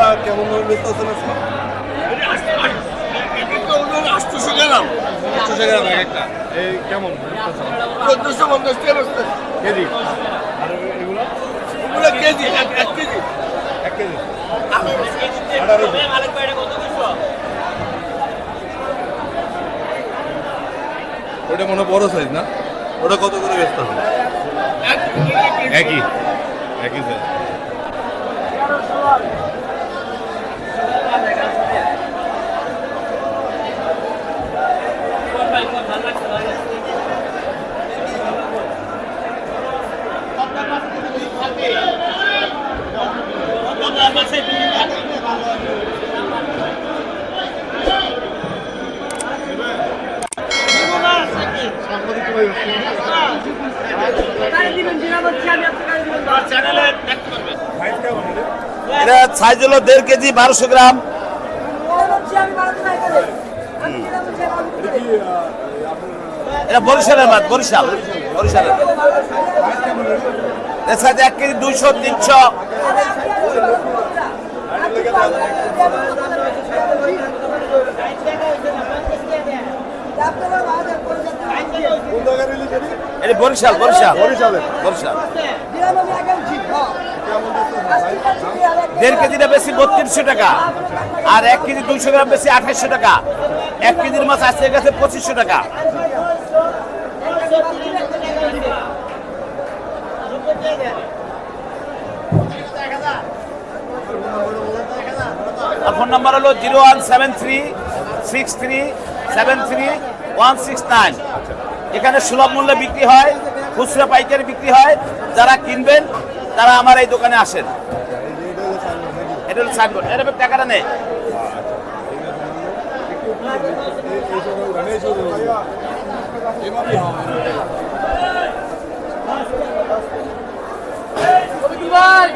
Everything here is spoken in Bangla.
আজকে? গ্রাম টাকা এক একটা। এই কেমন? চোদ্দশো পঞ্চাশ টাকা কেজি? আর এগুলো? পুরো কেজি এক কেজি। এক কেজি? ওটা মনে বড় সাইজ না? ওটা কত করে ব্যস্ত আছে? একই। একই। সাইজ এটা সাইজ হলো দেড় কেজি বারোশো গ্রাম। এটা বরিশালের মাছ বরিশাল, বরিশালের সাথে এক কেজি দুইশো, তিনশো। এটা বরিশাল বরিশাল বরিশালের বরিশাল। দেড় কেজিটা বেশি বত্রিশশো টাকা, আর এক কেজি দুইশো গ্রাম বেশি আঠাশশো টাকা। এক কেজির মাছ আসতে গেছে পঁচিশশো টাকা। ফোন নাম্বার হলো zero one seven three six three seven three one six nine. এখানে সুলভ মূল্যে বিক্রি হয়, খুচরা পাইকারি বিক্রি হয়। যারা কিনবেন, তারা আমার এই দোকানে আসেন। এটা হলো নেই ভাই